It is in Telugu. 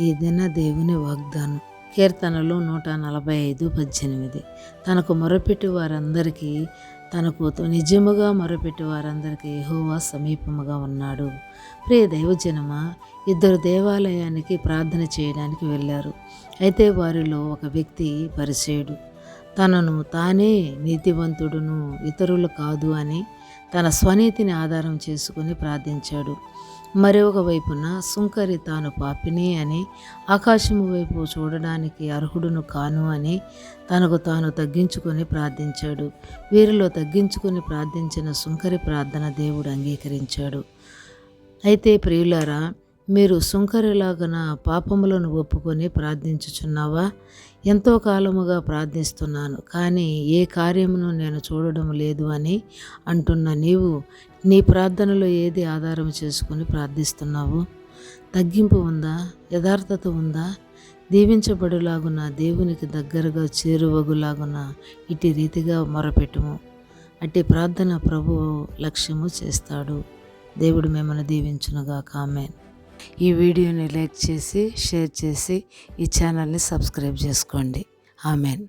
ఈ దిన దేవుని వాగ్దానం. కీర్తనలు నూట నలభై ఐదు పద్దెనిమిది. తనకు మొరపెట్టి వారందరికీ తనకు నిజముగా మొరపెట్టి వారందరికీ యెహోవా సమీపముగా ఉన్నాడు. ప్రియ దైవజనమ ఇద్దరు దేవాలయానికి ప్రార్థన చేయడానికి వెళ్ళారు. అయితే వారిలో ఒక వ్యక్తి పరిచయుడు. తనను తానే నీతివంతుడును ఇతరులు కాదు అని తన స్వనీతిని ఆధారం చేసుకుని ప్రార్థించాడు. మరొక వైపున సుంకరి తాను పాపిని అని ఆకాశము వైపు చూడడానికి అర్హుడును కాను అని తనకు తాను తగ్గించుకొని ప్రార్థించాడు. వీరిలో తగ్గించుకొని ప్రార్థించిన సుంకరి ప్రార్థన దేవుడు అంగీకరించాడు. అయితే ప్రియులారా మీరు సుంకరిలాగన పాపములను ఒప్పుకొని ప్రార్థించుచున్నావా? ఎంతో కాలముగా ప్రార్థిస్తున్నాను కానీ ఏ కార్యమును నేను చూడడం లేదు అని అంటున్న నీవు నీ ప్రార్థనలో ఏది ఆధారం చేసుకుని ప్రార్థిస్తున్నావు? తగ్గింపు ఉందా? యథార్థత ఉందా? దీవించబడులాగున దేవునికి దగ్గరగా చేరువగులాగున ఇటు రీతిగా మొరపెట్టుము. అట్టి ప్రార్థన ప్రభు లక్ష్యము చేస్తాడు. దేవుడు మిమ్మల్ని దీవించునుగా కామెన్ ఈ వీడియోని లైక్ చేసి షేర్ చేసి ఈ ఛానల్ని సబ్స్క్రైబ్ చేసుకోండి. ఆమెన్.